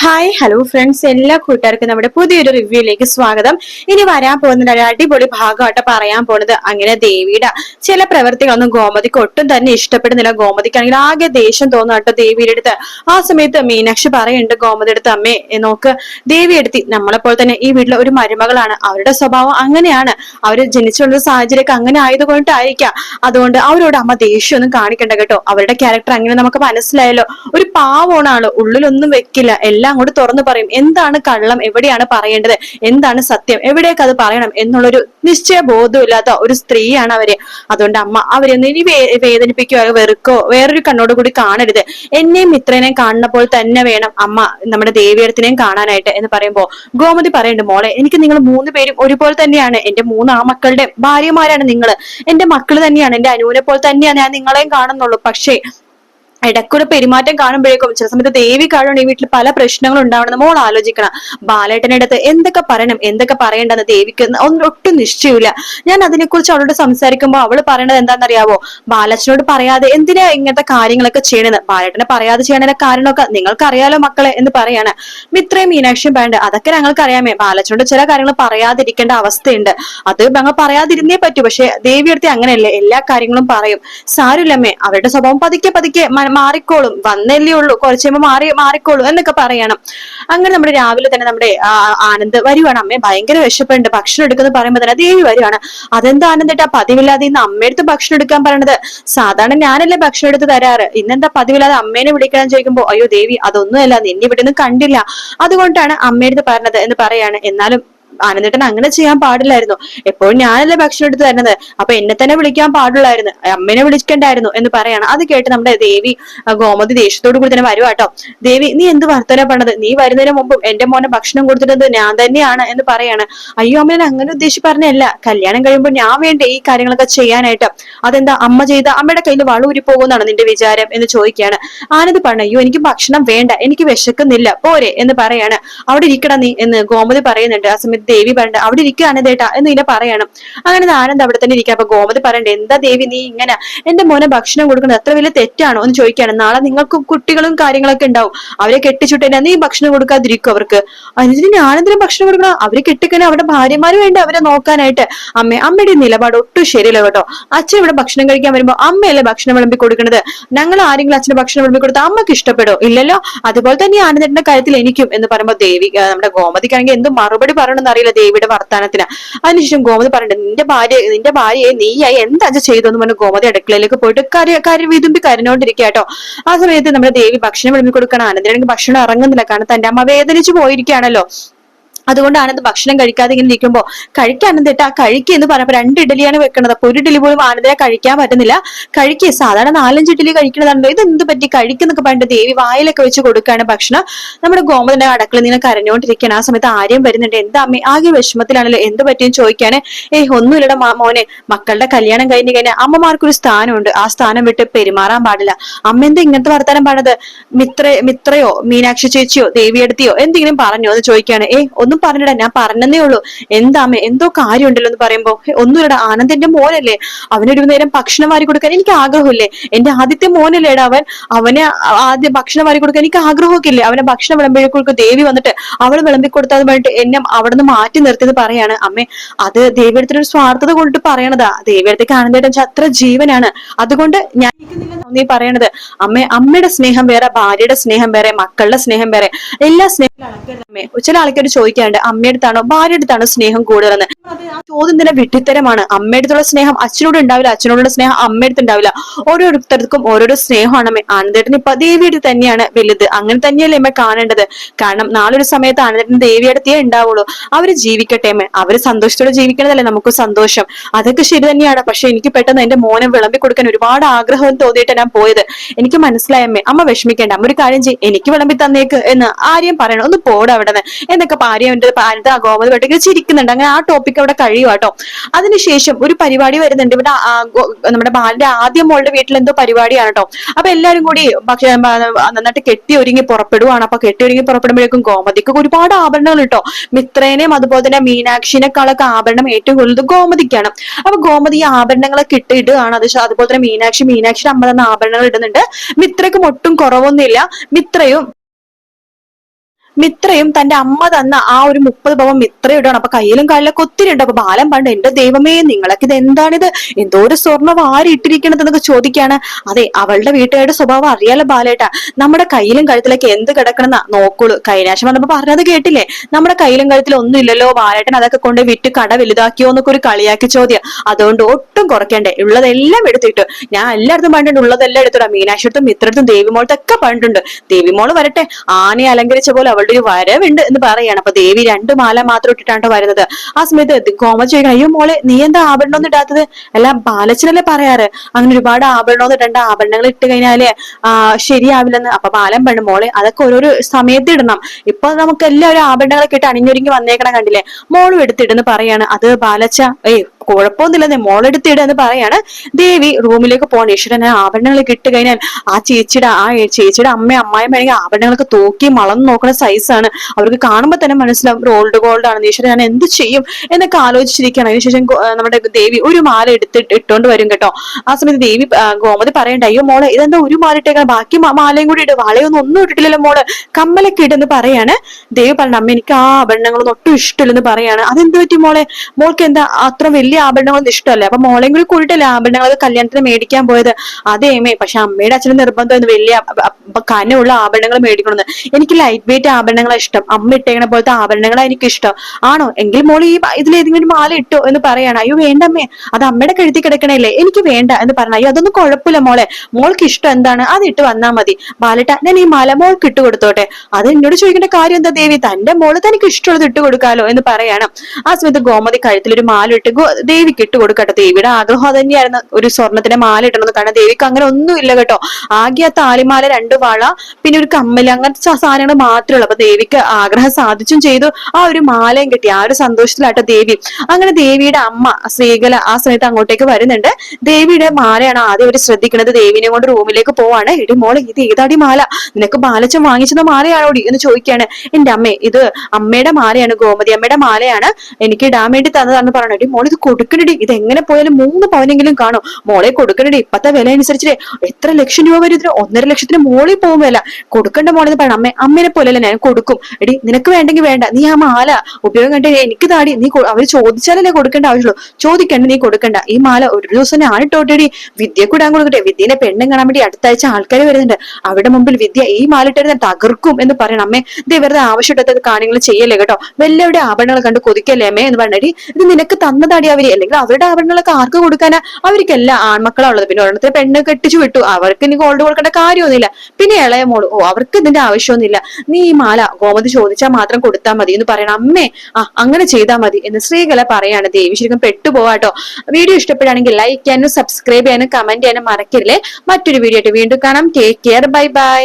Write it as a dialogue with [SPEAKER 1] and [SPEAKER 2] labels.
[SPEAKER 1] Hi hello friends എല്ലാ കൂട്ടുകാർക്കും നമ്മുടെ പുതിയൊരു റിവ്യൂയിലേക്ക് സ്വാഗതം. ഇനി വരാൻ പോകുന്ന ഒരു അടിപൊളി ഭാഗമായിട്ട് പറയാൻ പോണത് അങ്ങനെ ദേവിയുടെ ചില പ്രവൃത്തികളൊന്നും ഗോമതിക്ക് ഒട്ടും തന്നെ ഇഷ്ടപ്പെടുന്നില്ല. ഗോമതിക്കാണെങ്കിൽ ആകെ ദേഷ്യം തോന്നാട്ടോ ദേവിയുടെ അടുത്ത്. ആ സമയത്ത് മീനാക്ഷി പറയുന്നുണ്ട് ഗോമതി അടുത്ത് അമ്മേ നോക്ക് ദേവി എടുത്തി നമ്മളെപ്പോൾ തന്നെ ഈ വീട്ടിലെ ഒരു മരുമകളാണ്. അവരുടെ സ്വഭാവം അങ്ങനെയാണ്. അവർ ജനിച്ചുള്ള സാഹചര്യമൊക്കെ അങ്ങനെ ആയതുകൊണ്ടായിരിക്കാം. അതുകൊണ്ട് അവരോട് അമ്മ ദേഷ്യമൊന്നും കാണിക്കണ്ട കേട്ടോ. അവരുടെ ക്യാരക്ടർ അങ്ങനെ നമുക്ക് മനസ്സിലായല്ലോ. ഒരു പാവമാണ് ആൾ ഉള്ളിലൊന്നും വെക്കില്ല. എല്ലാം അങ്ങോട്ട് തുറന്നു പറയും എന്താണ് കള്ളം? എവിടെയാണ് പറയേണ്ടത്? എന്താണ് സത്യം? എവിടെയൊക്കെ അത് പറയണം എന്നുള്ളൊരു നിശ്ചയ ബോധമില്ലാത്ത ഒരു സ്ത്രീയാണ് അവർ. അതുകൊണ്ട് അമ്മ അവരൊന്നും ഇനി വേദനിപ്പിക്കുകയോ വെറുക്കോ വേറൊരു കണ്ണോട് കൂടി കാണരുത്. എന്നെയും മിത്രനെയും കാണുന്നപ്പോൾ തന്നെ വേണം അമ്മ നമ്മുടെ ദേവിയടത്തിനെയും കാണാനായിട്ട് എന്ന് പറയുമ്പോൾ ഗോമതി പറയുന്നുണ്ട് മോളെ എനിക്ക് നിങ്ങൾ മൂന്ന് പേരും ഒരുപോലെ തന്നെയാണ്. എന്റെ മൂന്ന് ആ മക്കളുടെ ഭാര്യമാരാണ് നിങ്ങൾ എന്റെ മക്കൾ തന്നെയാണ് എന്റെ അനുവിനെ പോലെ തന്നെയാണ് ഞാൻ നിങ്ങളെയും കാണുന്നുള്ളൂ. പക്ഷേ ഇടയ്ക്കൊരു പെരുമാറ്റം കാണുമ്പോഴേക്കും ചില സമയത്ത് ദേവി കാണുകയാണ് ഈ വീട്ടിൽ പല പ്രശ്നങ്ങളും ഉണ്ടാവണമെന്ന് മോൾ ആലോചിക്കണം. ബാലേട്ടന്റെ അടുത്ത് എന്തൊക്കെ പറയണം എന്തൊക്കെ പറയണ്ടെന്ന് ദേവിക്ക് ഒന്നും ഒട്ടും നിശ്ചയമില്ല. ഞാൻ അതിനെക്കുറിച്ച് അവളോട് സംസാരിക്കുമ്പോൾ അവൾ പറയണത് എന്താണെന്നറിയാവോ? ബാലച്ചനോട് പറയാതെ എന്തിനാ ഇങ്ങനത്തെ കാര്യങ്ങളൊക്കെ ചെയ്യണത് ബാലേട്ടനെ പറയാതെ ചെയ്യണതിന്റെ കാരണമൊക്കെ നിങ്ങൾക്കറിയാലോ മക്കളെ എന്ന് പറയാണ്. മിത്രയും മീനാക്ഷിയും വേണ്ട അതൊക്കെ ഞങ്ങൾക്ക് അറിയാമേ ബാലച്ചനോട് ചില കാര്യങ്ങൾ പറയാതിരിക്കേണ്ട അവസ്ഥയുണ്ട്. അത് ഞങ്ങൾ പറയാതിരുന്നേ പറ്റൂ. പക്ഷെ ദേവി അടുത്ത് അങ്ങനെയല്ലേ എല്ലാ കാര്യങ്ങളും പറയും. സാരില്ലമ്മേ അവരുടെ സ്വഭാവം പതുക്കെ പതുക്കെ മാറിക്കോളും. വന്നല്ലേ ഉള്ളൂ. കുറച്ച് കഴിയുമ്പോൾ മാറി മാറിക്കോളും എന്നൊക്കെ പറയണം. അങ്ങനെ നമ്മുടെ രാവിലെ തന്നെ നമ്മുടെ ആനന്ദ് വരുവാണ്. അമ്മയെ ഭയങ്കര വിശപ്പുണ്ട്. ഭക്ഷണം എടുക്കുന്നത് പറയുമ്പോൾ തന്നെ ദേവി വരുവാണ്. അതെന്താ ആനന്ദേട്ടാ പതിവില്ലാതെ ഇന്ന് അമ്മയടുത്ത് ഭക്ഷണം എടുക്കാൻ പറയണത്. സാധാരണ ഞാനല്ലേ ഭക്ഷണം എടുത്ത് തരാറ്. ഇന്നെന്താ പതിവില്ലാതെ അമ്മേനെ വിളിക്കാൻ ചോദിക്കുമ്പോ അയ്യോ ദേവി അതൊന്നുമല്ല. നിന്നെ ഇവിടെ നിന്ന് കണ്ടില്ല. അതുകൊണ്ടാണ് അമ്മയടുത്ത് പറഞ്ഞത് എന്ന് പറയാണ്. എന്നാലും ആനന്ദേട്ടൻ അങ്ങനെ ചെയ്യാൻ പാടില്ലായിരുന്നു. എപ്പോഴും ഞാനല്ലേ ഭക്ഷണം എടുത്ത് തരുന്നത്? അപ്പൊ എന്നെ തന്നെ വിളിക്കാൻ പാടുള്ളായിരുന്നു. അമ്മേനെ വിളിക്കണ്ടായിരുന്നു എന്ന് പറയാണ്. അത് കേട്ട് നമ്മുടെ ദേവി ഗോമതി ദേഷ്യത്തോടു കൂടി തന്നെ വരുവാ കേട്ടോ. ദേവി നീ എന്ത് വർത്തന പറഞ്ഞത്? നീ വരുന്നതിന് മുമ്പും എന്റെ മോനെ ഭക്ഷണം കൊടുത്തിട്ടത് ഞാൻ തന്നെയാണ് എന്ന് പറയാണ്. അയ്യോ അമ്മ ഞാൻ അങ്ങനെ ഉദ്ദേശിച്ച് പറഞ്ഞല്ല കല്യാണം കഴിയുമ്പോൾ ഞാൻ വേണ്ട ഈ കാര്യങ്ങളൊക്കെ ചെയ്യാനായിട്ട്? അതെന്താ അമ്മ ചെയ്ത? അമ്മയുടെ കയ്യിൽ വളൂരി പോകുന്നതാണ് നിന്റെ വിചാരം? എന്ന് ചോദിക്കുകയാണ്. ആനന്ദ് പറഞ്ഞു അയ്യോ എനിക്ക് ഭക്ഷണം വേണ്ട. എനിക്ക് വിശക്കുന്നില്ല. പോരെ എന്ന് പറയാണ്. അവിടെ ഇരിക്കണം നീ എന്ന് ഗോമതി പറയുന്നുണ്ട്. ആ സമയത്ത് ദേവി പറയണ്ട അവിടെ ഇരിക്കുക ദേട്ടാ എന്ന് ഇങ്ങനെ പറയണം. അങ്ങനെ ആനന്ദ് അവിടെ തന്നെ ഇരിക്കുക അപ്പൊ ഗോമതി പറയണ്ട എന്താ ദേവി നീ ഇങ്ങനെ? എന്റെ മോനെ ഭക്ഷണം കൊടുക്കുന്നത് അത്ര വലിയ തെറ്റാണോ? എന്ന് ചോദിക്കുകയാണ്. നാളെ നിങ്ങൾക്ക് കുട്ടികളും കാര്യങ്ങളൊക്കെ ഉണ്ടാവും. അവരെ കെട്ടിച്ചുട്ടേനാ നീ ഭക്ഷണം കൊടുക്കാതിരിക്കും അവർക്ക്? അതിന് ആനന്ദിനും ഭക്ഷണം കൊടുക്കണം? അവർ കെട്ടിക്കണേ അവരുടെ ഭാര്യമാര് വേണ്ട അവരെ നോക്കാനായിട്ട്? അമ്മ അമ്മയുടെ നിലപാട് ഒട്ടും ശരിയല്ല കേട്ടോ. അച്ഛൻ ഇവിടെ ഭക്ഷണം കഴിക്കാൻ വരുമ്പോ അമ്മയല്ലേ ഭക്ഷണം വിളമ്പി കൊടുക്കുന്നത് ഞങ്ങൾ ആരെങ്കിലും അച്ഛന് ഭക്ഷണം വിളമ്പി കൊടുത്താൽ അമ്മയ്ക്ക് ഇഷ്ടപ്പെടോ ഇല്ലല്ലോ അതുപോലെ തന്നെ ആനന്ദന്റെ കാര്യത്തിൽ എനിക്കും. എന്ന് പറയുമ്പോൾ ദേവി നമ്മുടെ ഗോമതിക്കാണെങ്കിൽ എന്ത് മറുപടി പറയണമെന്ന് അറിയില്ല ദേവിയുടെ വർത്താനത്തിന്. അതിനുശേഷം ഗോമതി പറഞ്ഞു നിന്റെ ഭാര്യ നിന്റെ ഭാര്യയെ നീയായി എന്താ ചെയ്തു എന്ന് പറഞ്ഞ് ഗോമതി അടുക്കളയിലേക്ക് പോയിട്ട് കാര്യ കാര്യം വിതുമ്പി കരഞ്ഞോണ്ടിരിക്കുക കേട്ടോ. ആ സമയത്ത് നമ്മുടെ ദേവി ഭക്ഷണം വിളമ്പി കൊടുക്കണം ആനന്ദനാണെങ്കിൽ ഭക്ഷണം ഇറങ്ങുന്നില്ല. കാരണം തന്റെ അമ്മ വേദനിച്ചു പോയിരിക്കുകയാണല്ലോ. അതുകൊണ്ട് ഇത് ഭക്ഷണം കഴിക്കാതെ ഇങ്ങനെ ഇരിക്കുമ്പോൾ കഴിക്കാൻ ആനന്ദേട്ടാ കഴിക്കുക എന്ന് പറയുമ്പോൾ രണ്ട് ഇഡലിയാണ് വെക്കുന്നത് അപ്പൊ ഒരു ഇഡലി പോലും ആനന്ദനെ കഴിക്കാൻ പറ്റുന്നില്ല. കഴിക്കുക സാധാരണ നാലഞ്ച് ഇഡലി കഴിക്കണതാണല്ലോ. ഇത് എന്ത് പറ്റി? കഴിക്കുന്നൊക്കെ പറഞ്ഞിട്ട് ദേവി വായിലൊക്കെ വെച്ച് കൊടുക്കുകയാണ് ഭക്ഷണം. നമ്മുടെ ഗോമതിന്റെ അടക്കളിൽ നിന്ന് കരഞ്ഞുകൊണ്ടിരിക്കുകയാണ് ആ സമയത്ത് ആര്യം വരുന്നുണ്ട്. എന്താ അമ്മ? ആകെ വിഷമത്തിലാണല്ലോ. എന്ത് പറ്റിയും ചോദിക്കാന് ഏയ് ഒന്നുമില്ലട മോനെ. മക്കളുടെ കല്യാണം കഴിഞ്ഞ് കഴിഞ്ഞാൽ അമ്മമാർക്കൊരു സ്ഥാനമുണ്ട്. ആ സ്ഥാനം വിട്ട് പെരുമാറാൻ പാടില്ല. അമ്മ എന്താ ഇങ്ങനത്തെ വർത്താനം പാടത് മിത്ര മിത്രയോ? മീനാക്ഷി ചേച്ചിയോ? ദേവിയെടുത്തിയോ? എന്തെങ്കിലും പറഞ്ഞോ എന്ന് ചോദിക്കുകയാണ് ഏ ഒന്നും പറഞ്ഞിടാ ഞാൻ പറഞ്ഞതേ ഉള്ളൂ. എന്താമേ എന്തോ കാര്യമുണ്ടല്ലോ എന്ന് പറയുമ്പോ "ഹേ, ഒന്നുമില്ലടാ ആനന്ദന്റെ മോനല്ലേ. അവനൊരു നേരം ഭക്ഷണം വാരി കൊടുക്കാൻ എനിക്ക് ആഗ്രഹമില്ലേ? എന്റെ ആദ്യത്തെ മോനല്ലേടാ അവൻ. അവനെ ആദ്യം ഭക്ഷണം വാരി കൊടുക്കാൻ എനിക്ക് ആഗ്രഹമൊക്കെ ഇല്ലേ? അവനെ ഭക്ഷണം വിളമ്പിഴേക്ക് ദേവി വന്നിട്ട് അവൾ വിളമ്പി കൊടുത്താൽ എന്നെ അവിടെ നിന്ന് മാറ്റി നിർത്തിയത് പറയാണ്. അമ്മേ അത് ദേവിയടുത്തൊരു സ്വാർത്ഥത കൊണ്ടിട്ട് പറയണതാ. ദേവിയുടെ ആനന്ദേട്ടൻ അത്ര ജീവനാണ്. അതുകൊണ്ട് ഞാൻ നീ പറയണത് അമ്മേ അമ്മയുടെ സ്നേഹം വേറെ ഭാര്യയുടെ സ്നേഹം വേറെ മക്കളുടെ സ്നേഹം വേറെ എല്ലാ സ്നേഹം ചില ആൾക്കാർ ചോദിക്കാറുണ്ട് അമ്മയുടെ അടുത്താണോ ഭാര്യ അടുത്താണോ സ്നേഹം കൂടുതലെന്ന്. ചോദ്യം തന്നെ വിട്ടിത്തരമാണ് അമ്മയുടെ അടുത്തുള്ള സ്നേഹം അച്ഛനോട് ഉണ്ടാവില്ല അച്ഛനോടുള്ള സ്നേഹം അമ്മയുടെ അടുത്ത് ഉണ്ടാവില്ല. ഓരോരുത്തർക്കും ഓരോരോ സ്നേഹമാണ് അമ്മ. ആനന്ദേട്ടൻ ഇപ്പൊ ദേവിയുടെ തന്നെയാണ് വലുത്. അങ്ങനെ തന്നെയല്ലേ അമ്മ കാണേണ്ടത്. കാരണം നാളൊരു സമയത്ത് ആനന്ദേട്ടൻ ദേവിയടുത്തേ ഉണ്ടാവുള്ളൂ. അവർ ജീവിക്കട്ടെ അമ്മ. അവർ സന്തോഷത്തോടെ ജീവിക്കണതല്ലേ നമുക്ക് സന്തോഷം. അതൊക്കെ ശരി തന്നെയാണ്. പക്ഷെ എനിക്ക് പെട്ടെന്ന് എന്റെ മോനെ വിളമ്പി കൊടുക്കാൻ ഒരുപാട് ആഗ്രഹം തോന്നിയിട്ട് ഞാൻ പോയത്. എനിക്ക് മനസ്സിലായ അമ്മ. വിഷമിക്കേണ്ട. അമ്മ ഒരു കാര്യം ചെയ്യും. എനിക്ക് വിളമ്പി തന്നേക്ക് എന്ന് ആര്യം പറയണം. ഒന്ന് പോടാ അവിടെ എന്നൊക്കെ ആര്യം എന്റെ പാരത്ത് ആ ഗോമതി വെട്ടിക്ക് ചിരിക്കുന്നുണ്ട്. അങ്ങനെ ആ ടോപ്പിക് അവിടെ കഴിയും കേട്ടോ. അതിനുശേഷം ഒരു പരിപാടി വരുന്നുണ്ട്. ഇവിടെ നമ്മുടെ ബാലിന്റെ ആദ്യം മോളുടെ വീട്ടിൽ എന്തോ പരിപാടിയാണ് കേട്ടോ. അപ്പൊ എല്ലാരും കൂടി ഭക്ഷ നന്നായിട്ട് കെട്ടി ഒരുങ്ങി പുറപ്പെടുവാണ്. അപ്പൊ കെട്ടി ഒരുങ്ങി പുറപ്പെടുമ്പോഴേക്കും ഗോമതിക്ക് ഒരുപാട് ആഭരണങ്ങൾ കിട്ടോ. മിത്രേനെയും അതുപോലെ തന്നെ മീനാക്ഷിനെക്കാളൊക്കെ ആഭരണം ഏറ്റവും കൂടുതൽ ഗോമതിക്കാണ്. അപ്പൊ ഗോമതി ഈ ആഭരണങ്ങളൊക്കെ ഇട്ട് ഇടുകയാണ് അത് അതുപോലെ തന്നെ മീനാക്ഷി മീനാക്ഷി അമ്മ തന്ന ആഭരണങ്ങൾ ഇടുന്നുണ്ട്. മിത്രക്കും ഒട്ടും കുറവൊന്നുമില്ല. മിത്രയും മിത്രയും തന്റെ അമ്മ തന്ന ആ ഒരു മുപ്പത് പവൻ മിത്രയിടാണ് അപ്പൊ കയ്യിലും കാലിലൊക്കെ ഒത്തിരി ഉണ്ട്. അപ്പൊ ബാലൻ പണ്ട് എന്റെ ദൈവമേ നിങ്ങളൊക്കെ ഇത് എന്താണിത്? എന്തോ ഒരു സ്വർണം ആരിട്ടിരിക്കണത് എന്നൊക്കെ ചോദിക്കാണ്. അതെ അവളുടെ വീട്ടുകാരുടെ സ്വഭാവം അറിയാലോ ബാലേട്ടാ. നമ്മുടെ കയ്യിലും കഴുത്തിലൊക്കെ എന്ത് കിടക്കണമെന്നാ നോക്കുള്ളൂ. കൈനാശം വന്നപ്പോ പറഞ്ഞത് കേട്ടില്ലേ? നമ്മുടെ കയ്യിലും കഴുത്തിലും ഒന്നും ഇല്ലല്ലോ ബാലേട്ടൻ. അതൊക്കെ കൊണ്ട് വിറ്റ് കട വലുതാക്കിയോ എന്നൊക്കെ ഒരു കളിയാക്കി ചോദ്യം. അതുകൊണ്ട് കുറയ്ക്കണ്ടേ? ഉള്ളതെല്ലാം എടുത്തിട്ട്. ഞാൻ എല്ലായിടത്തും പണ്ടുണ്ട്. ഉള്ളതെല്ലാം എടുത്തിടാം. മീനാക്ഷിടത്തും മിത്രത്തും ദേവിമോളത്തും ഒക്കെ പണ്ടുണ്ട്. ദേവിമോൾ വരട്ടെ. ആനയെ അലങ്കരിച്ച പോലെ അവളുടെ ഒരു വരവുണ്ട് എന്ന് പറയാണ്. അപ്പൊ ദേവി രണ്ട് മാല മാത്രം ഇട്ടിട്ടാണ് വരുന്നത്. ആ സമയത്ത് കോമ ചോദിക്കണം അയ്യോ മോളെ നീ എന്താ ആഭരണമൊന്നും ഇടാത്തത്? അല്ല ബാലച്ചനല്ലേ പറയാറ്. അങ്ങനെ ഒരുപാട് ആഭരണമൊന്നും ഇടണ്ട. ആഭരണങ്ങൾ ഇട്ട് കഴിഞ്ഞാൽ ശരിയാവില്ലെന്ന്. അപ്പൊ ബാലം പണ്ട് മോളെ അതൊക്കെ ഓരോരോ സമയത്ത് ഇടണം. ഇപ്പൊ നമുക്ക് എല്ലാവരും ആഭരണങ്ങളൊക്കെ ഇട്ട് അണിഞ്ഞൊരുങ്ങി വന്നേക്കണം കണ്ടില്ലേ? മോളും എടുത്തിടുന്ന് പറയാണ്. അത് ബാലച്ച ഏയ് കുഴപ്പമൊന്നുമില്ലെന്നേ മോളെടുത്തിട എന്ന് പറയാണ്. ദേവി റൂമിലേക്ക് പോകണം ഈശ്വരനെ ആഭരണങ്ങളൊക്കെ ഇട്ട് കഴിഞ്ഞാൽ ആ ചേച്ചിയുടെ ആ ചേച്ചിയുടെ അമ്മ അമ്മായും വേണമെങ്കിൽ ആഭരണങ്ങളൊക്കെ തൂക്കി മളന്ന് നോക്കുന്ന സൈസാണ് അവർക്ക് കാണുമ്പോൾ തന്നെ മനസ്സിലാവും റോൾഡ് ഗോൾഡ് ആണ്. ഈശ്വരൻ ഞാൻ എന്ത് ചെയ്യും? എന്നൊക്കെ ആലോചിച്ചിരിക്കുകയാണ്. അതിനുശേഷം നമ്മുടെ ദേവി ഒരു മാല എടുത്തിട്ട് ഇട്ടുകൊണ്ട് വരും കേട്ടോ. ആ സമയത്ത് ദേവി ഗോമതി പറയണ്ട അയ്യോ മോളെ ഇതെന്താ ഒരു മാല ഇട്ടേക്കാൻ ബാക്കി മാലയും കൂടി ഇട്. വളയൊന്നും ഒന്നും ഇട്ടിട്ടില്ലല്ലോ മോൾ. കമ്മലൊക്കെ ഇടെന്ന് പറയാണ്. ദേവി പറഞ്ഞ അമ്മ എനിക്ക് ആ ആഭരണങ്ങളൊന്നും ഒട്ടും ഇഷ്ടമില്ലെന്ന് പറയാണ്. അതെന്ത് പറ്റി മോളെ? മോൾക്ക് എന്താ അത്ര വലിയ ആഭരണങ്ങളൊന്നും ഇഷ്ടമല്ല. അപ്പൊ മോളെയും കൂടി കൂടിയിട്ടല്ലേ ആഭരണങ്ങളൊക്കെ കല്യാണത്തിന് മേടിക്കാൻ പോയത്. അതേമേ പക്ഷെ അമ്മയുടെ അച്ഛനും നിർബന്ധമായിരുന്നു വലിയ കനമുള്ള ആഭരണങ്ങൾ മേടിക്കണമെന്ന് എനിക്ക് ലൈറ്റ് വെയിറ്റ് ആഭരണങ്ങളാണ് ഇഷ്ടം. അമ്മ ഇട്ടേക്കണ പോലത്തെ ആഭരണങ്ങളാണ് എനിക്ക് ഇഷ്ടം. ആണോ? എങ്കിൽ മോൾ ഈ ഇതിലേതെങ്കിലും ഒരു മാല ഇട്ടോ എന്ന് പറയണം. അയ്യോ വേണ്ട അമ്മേ. അത് അമ്മയുടെ കഴുത്തി കിടക്കണല്ലേ. എനിക്ക് വേണ്ട എന്ന് പറഞ്ഞു അയ്യോ അതൊന്നും കുഴപ്പമില്ല മോളെ. മോൾക്ക് ഇഷ്ടം എന്താണ്? അത് ഇട്ട് വന്നാ മതി. ബാലട്ട ഞാൻ ഈ മാല മോൾക്ക് ഇട്ട് കൊടുത്തോട്ടെ. അത് എന്നോട് ചോദിക്കേണ്ട കാര്യം എന്താ ദേവി? തന്റെ മോൾ തനിക്ക് ഇഷ്ടമുള്ളത് ഇട്ട് കൊടുക്കാലോ എന്ന് പറയണം. ആ സമയത്ത് ഗോമതി കഴുത്തിൽ ഒരു മാല ഇട്ട് ദേവിക്ക് ഇട്ട് കൊടുക്കട്ടെ ദേവിയുടെ ആഗ്രഹം തന്നെയായിരുന്നു ഒരു സ്വർണത്തിന്റെ മാല ഇടണമെന്ന് കാരണം ദേവിക്ക് അങ്ങനെ ഒന്നും ഇല്ല കേട്ടോ. ആകെ ആ താലിമാല രണ്ട് വള പിന്നെ ഒരു കമ്മൽ അങ്ങനത്തെ സാധനങ്ങൾ മാത്രമേ ഉള്ളൂ. അപ്പൊ ദേവിക്ക് ആഗ്രഹം സാധിച്ചും ചെയ്തു. ആ ഒരു മാലയും കിട്ടി ആ ഒരു സന്തോഷത്തിലാട്ടോ ദേവി. അങ്ങനെ ദേവിയുടെ അമ്മ ശ്രീകല ആ സമയത്ത് അങ്ങോട്ടേക്ക് വരുന്നുണ്ട്. ദേവിയുടെ മാലയാണ് ആദ്യം അവർ ശ്രദ്ധിക്കുന്നത്. ദേവിനെ കൊണ്ട് റൂമിലേക്ക് പോവാണ്. ഇടി മോളെ ഇത് ഏതാടി മാല? നിനക്ക് ബാലച്ചൻ വാങ്ങിച്ചെന്ന മാലയാണോടി എന്ന് ചോദിക്കുകയാണ്. എന്റെ അമ്മേ ഇത് അമ്മയുടെ മാലയാണ് ഗോമതി അമ്മയുടെ മാലയാണ്. എനിക്ക് ഇടാൻ വേണ്ടി തന്നതാണെന്ന് പറഞ്ഞു മോൾ ഇത് കൊടുക്കണടി. ഇത് എങ്ങനെ പോയാലും മൂന്ന് പവനെങ്കിലും കാണും. മോളെ കൊടുക്കണടി. ഇപ്പത്തെ വില അനുസരിച്ച് എത്ര ലക്ഷം രൂപ വരും? ഇതിന് ഒന്നര ലക്ഷത്തിന് മോളിൽ പോകും വില. കൊടുക്കണ്ട മോളെ എന്ന് പറയണം. അമ്മ അമ്മേനെ പോലെയല്ല ഞാൻ കൊടുക്കും. എടി നിനക്ക് വേണ്ടെങ്കിൽ വേണ്ട. നീ ആ മാല ഉപയോഗം കണ്ടേ എനിക്ക് താടി. നീ അവർ ചോദിച്ചാലല്ലേ കൊടുക്കേണ്ട ആവശ്യമുള്ളൂ. ചോദിക്കണ്ട നീ കൊടുക്കണ്ട. ഈ മാല ഒരു ദിവസം ഞാൻ ഇട്ടോട്ടെടി വിദ്യ കൂടാൻ കൊടുക്കട്ടെ. വിദ്യനെ പെണ്ണും കാണാൻ വേണ്ടി അടുത്താഴ്ച ആൾക്കാർ വരുന്നുണ്ട്. അവിടെ മുമ്പിൽ വിദ്യ ഈ മാല ഇട്ടിരുന്ന തകർക്കും എന്ന് പറയണം. അമ്മേ ഇത് വെറുതെ ആവശ്യമില്ലാത്ത കാര്യങ്ങൾ ചെയ്യല്ലേ കേട്ടോ. വല്ലവരുടെ ആഭരണങ്ങൾ കണ്ട് കൊതിക്കല്ലേ അമ്മേ എന്ന് പറഞ്ഞടി ഇത് നിനക്ക് തന്നതാടി അവർ അല്ലെങ്കിൽ അവരുടെ ആഭരണങ്ങളൊക്കെ ആർക്ക് കൊടുക്കാനാ? അവർക്കല്ല ആൺമക്കളാ ഉള്ളത് പിന്നെ ഒരെണ്ണത്തിന് പെണ്ണ് കെട്ടിച്ചു വിട്ടു. അവർക്ക് ഇനി ഗോൾഡ് കൊടുക്കേണ്ട കാര്യമൊന്നുമില്ല. പിന്നെ ഇളയ മോൾ ഓ അവർക്ക് ഇതിന്റെ ആവശ്യമൊന്നുമില്ല. നീ ഈ മാല ഗോമതി ചോദിച്ചാൽ മാത്രം കൊടുത്താൽ മതി എന്ന് പറയണം. അമ്മേ ആ അങ്ങനെ ചെയ്താൽ മതി എന്ന് സ്ത്രീകളെ പറയാണ്. ദേവി ശരിക്കും പെട്ടുപോവാട്ടോ വീഡിയോ ഇഷ്ടപ്പെടുകയാണെങ്കിൽ ലൈക്ക് ചെയ്യാനും സബ്സ്ക്രൈബ് ചെയ്യാനും കമന്റ് ചെയ്യാനും മറക്കരുതേ. മറ്റൊരു വീഡിയോ ആയിട്ട് വീണ്ടും കാണാം. Take care bye bye